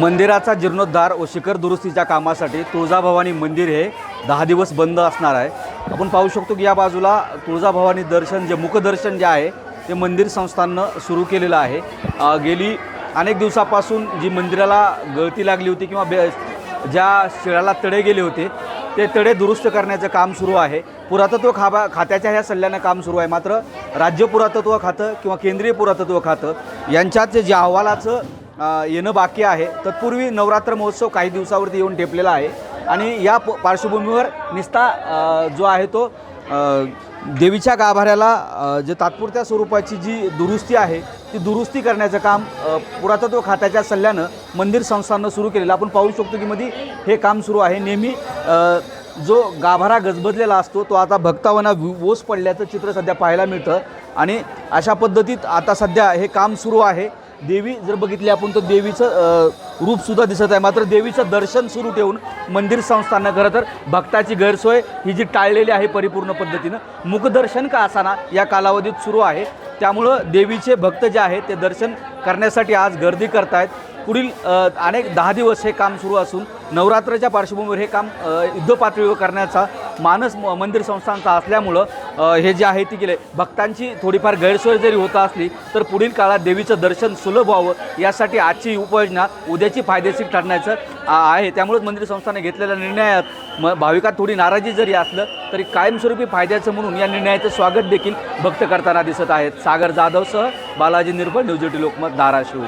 मंदिराचा जीर्णोद्धार व शिखर दुरुस्तीच्या कामासाठी तुळजाभवानी मंदिर हे दहा दिवस बंद असणार आहे. आपण पाहू शकतो की या बाजूला तुळजाभवानी दर्शन जे मुखदर्शन जे आहे ते मंदिर संस्थाननं सुरू केलेलं आहे. गेली अनेक दिवसापासून जी मंदिराला गळती लागली होती किंवा बे ज्या शिळाला तडे गेले होते ते तडे दुरुस्त करण्याचं काम सुरू आहे. पुरातत्व खाबा खात्याच्या ह्या सल्ल्यानं काम सुरू आहे. मात्र राज्य पुरातत्व खातं किंवा केंद्रीय पुरातत्व खातं यांच्यात जे अहवालाचं येणं बाकी आहे. तत्पूर्वी नवरात्र महोत्सव काही दिवसावरती येऊन ठेपलेला आहे. आणि या प- पार्श्वभूमीवर निस्ता जो आहे तो देवीच्या गाभाऱ्याला जे तात्पुरत्या स्वरूपाची जी दुरुस्ती आहे ती दुरुस्ती करण्याचं काम पुरातत्व खात्याच्या सल्ल्यानं मंदिर संस्थानं सुरू केलेलं आपण पाहू शकतो की मध्ये हे काम सुरू आहे. नेहमी जो गाभारा गजबजलेला असतो तो आता भक्तावना ओस पडल्याचं चित्र सध्या पाहायला मिळतं. आणि अशा पद्धतीत आता सध्या हे काम सुरू आहे. देवी जर बघितली आपण तर देवीचं रूपसुद्धा दिसत आहे. मात्र देवीचं दर्शन सुरू ठेवून मंदिर संस्थानं खरं तर भक्ताची गैरसोय ही जी टाळलेली आहे परिपूर्ण पद्धतीनं मुखदर्शन का असाना या कालावधीत सुरू आहे. त्यामुळं देवीचे भक्त जे आहेत ते दर्शन करण्यासाठी आज गर्दी करतायत. पुढील अनेक दहा दिवस हे काम सुरू असून नवरात्राच्या पार्श्वभूमीवर हे काम युद्धपातळीवर करण्याचा मानस म- मंदिर संस्थांचा असल्यामुळं हे जे आहे ती गेले भक्तांची थोडीफार गैरसोय जरी होत असली तर पुढील काळात देवीचं दर्शन सुलभ व्हावं यासाठी आजची उपाययोजना उद्याची फायदेशीर ठरण्याचं आहे. त्यामुळेच मंदिर संस्थाने घेतलेल्या निर्णयात म भाविकात थोडी नाराजी जरी असलं तरी कायमस्वरूपी फायद्याचं म्हणून या निर्णयाचं स्वागत देखील भक्त करताना दिसत आहेत. सागर जाधवसह बालाजी निर्भळ न्यूज एटी लोकमत धाराशिव.